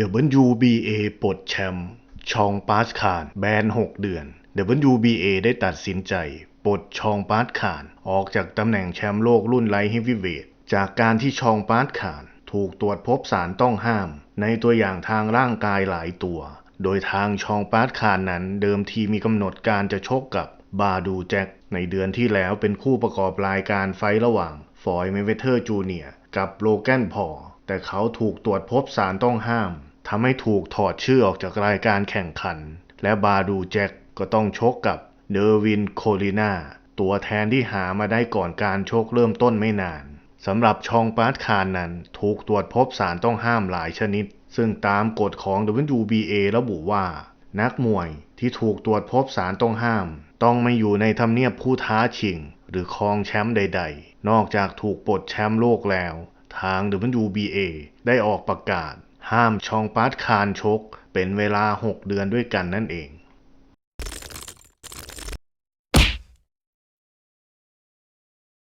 WBA ปลดแชมป์ชองปาสคานแบน 6 เดือน WBA ได้ตัดสินใจปลดชองปาสคานออกจากตำแหน่งแชมป์โลกรุ่นไลท์เฮฟวีเวทจากการที่ชองปาสคานถูกตรวจพบสารต้องห้าม ในตัวอย่างทางร่างกายหลายตัว โดยทางชองปาสคานนั้นเดิมทีมีกำหนดการจะชกกับบาดูแจ็คในเดือนที่แล้วเป็นคู่ประกอบรายการไฟระหว่างฟอยเมเวเทอร์จูเนียกับโลแกนพอ แต่เขาถูกตรวจพบสารต้องห้ามทำให้ถูกถอดชื่อออกจากรายการแข่งขัน และบาดูแจ็คก็ต้องชกกับเดอร์วินโคลิน่าตัวแทนที่หามาได้ก่อนการชกเริ่มต้นไม่นานสำหรับชองปาร์ตคานนั้นถูกตรวจพบสารต้องห้ามหลายชนิด ซึ่งตามกฎของ WBA ระบุว่า นักมวยที่ถูกตรวจพบสารต้องห้าม ต้องไม่อยู่ในทำเนียบผู้ท้าชิง หรือครองแชมป์ใด ๆ นอกจากถูกปลดแชมป์โลกแล้ว ทาง WBA ได้ออกประกาศ ห้ามชองปาร์ตคานชก เป็นเวลา 6 เดือนด้วยกันนั่นเอง